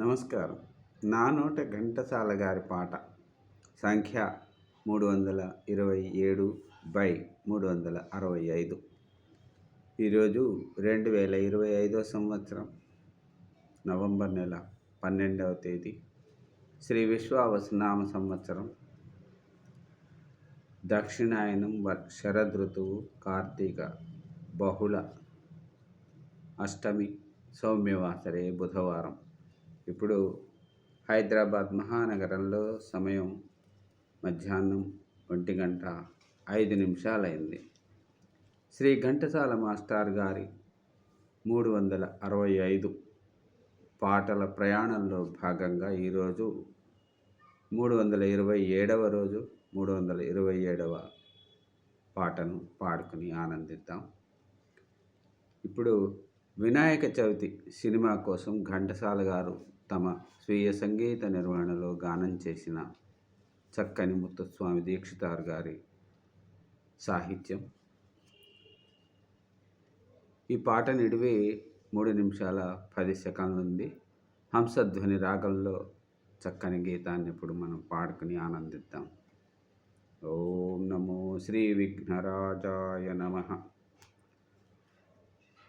నమస్కారం. నా నోట ఘంటసాల గారి పాట సంఖ్య మూడు వందల ఇరవై ఏడు బై మూడు వందల అరవై ఐదు. ఈరోజు రెండు వేల ఇరవై ఐదో సంవత్సరం నవంబర్ నెల పన్నెండవ తేదీ శ్రీ విశ్వావసనామ సంవత్సరం. దక్షిణాయనం వ- శరదృతువు కార్తీక బహుళ అష్టమి సౌమ్యవాసరే బుధవారం. ఇప్పుడు హైదరాబాద్ మహానగరంలో సమయం మధ్యాహ్నం ఒంటి గంట ఐదు నిమిషాలైంది. శ్రీ ఘంటసాల మాస్టర్ గారి మూడు వందల అరవై ఐదు పాటల ప్రయాణంలో భాగంగా ఈరోజు మూడు వందల ఇరవై ఏడవ రోజు మూడు వందల ఇరవై ఏడవ పాటను పాడుకుని ఆనందిద్దాం. ఇప్పుడు వినాయక చవితి సినిమా కోసం ఘంటసాల గారు తమ స్వీయ సంగీత నిర్వహణలో గానం చేసిన చక్కని ముత్తుస్వామి దీక్షితార్ గారి సాహిత్యం. ఈ పాట నిడివి మూడు నిమిషాల పది సెకండ్లు ఉంది. హంసధ్వని రాగంలో చక్కని గీతాన్ని ఇప్పుడు మనం పాడుకుని ఆనందిద్దాం. ఓం నమో శ్రీ విఘ్నరాజాయ నమః.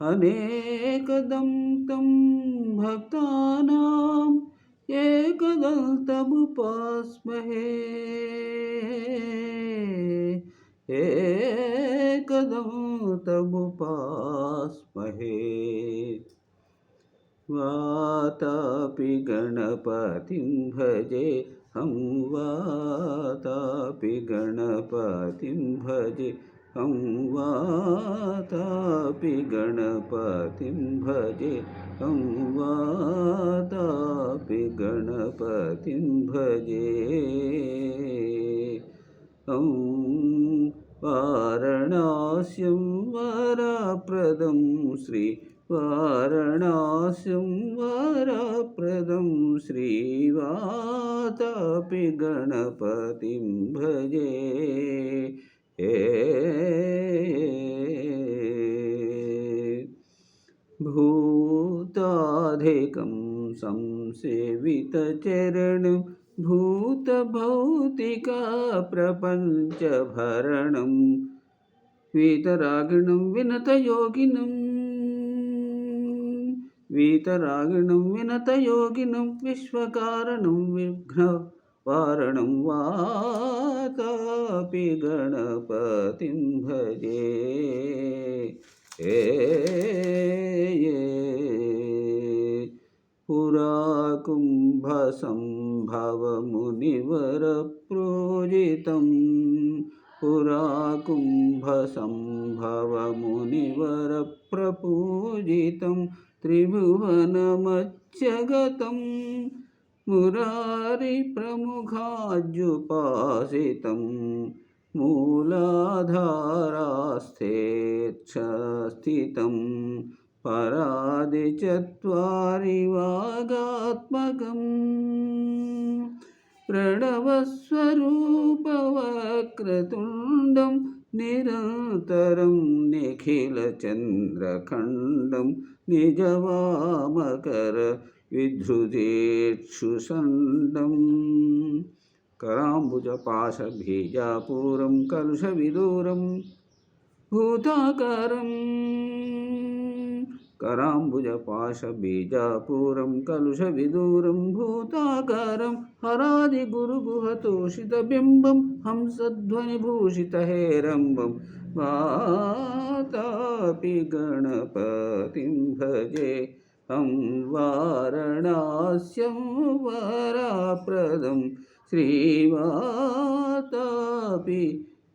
అనేకదంతం భక్తానాం ఏకదంతముపాస్మహే ఏకదంతముపాస్మహే వాతాపి గణపతిం భజే హం వాతాపి గణపతిం భజే भजे हं वातापि गणपतिं भजे। हं वातापि गणपतिं भजे। हं वारणास्यं वरप्रदं श्री वारणास्यं वरप्रदं श्रीवातापि गणपतिं भजे। संसेवितचरणं भूतभौतिकाप्रपञ्चभरणं वीतरागिणं विनतयोगिनं वीतरागिणं विनतयोगिनं विश्वकारणं विघ्नवारणं वातापि गणपतिं भजे ए पुरा कुंभसं भवमुनिवरप्रोजितं पुरा कुम्भसं भवमुनिवरप्रपूजितं त्रिभुवनमज्जगतं मुरारिप्रमुखाजुपासितं मूलाधारास्थेच्छस्थितं परादिचत्वारि वागात्मकम् प्रणवस्वरूपवक्रतुण्डं निरन्तरं निखिलचन्द्रखण्डं निजवामकर विधृतेक्षुषण्डं कराम्बुजपाशबीजापूरं कलुषविदूरं भूताकारम् कराम्बुजपाशबीजापूरं कलुषविदूरं भूताकारं हरादिगुरुगुहतोषितबिम्बं हंसध्वनिभूषितहेरम्बं वातापि गणपतिं भजे हं वारणास्यं वराप्रदं श्रीवातापि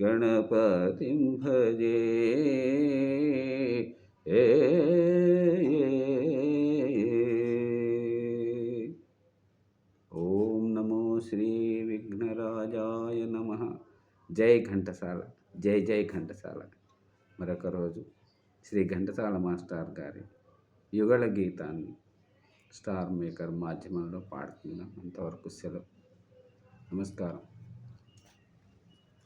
गणपतिं भजे ఏ ఓం నమో శ్రీ విఘ్నరాజాయ నమ. జై ఘంటసాల. జై జై ఘంటసాల. మరొక రోజు శ్రీ ఘంటసాల మాస్టర్ గారి యుగళ గీతాన్ని స్టార్ మేకర్ మాధ్యమంలో పాడుకుందాం. అంతవరకు సెలవు. నమస్కారం.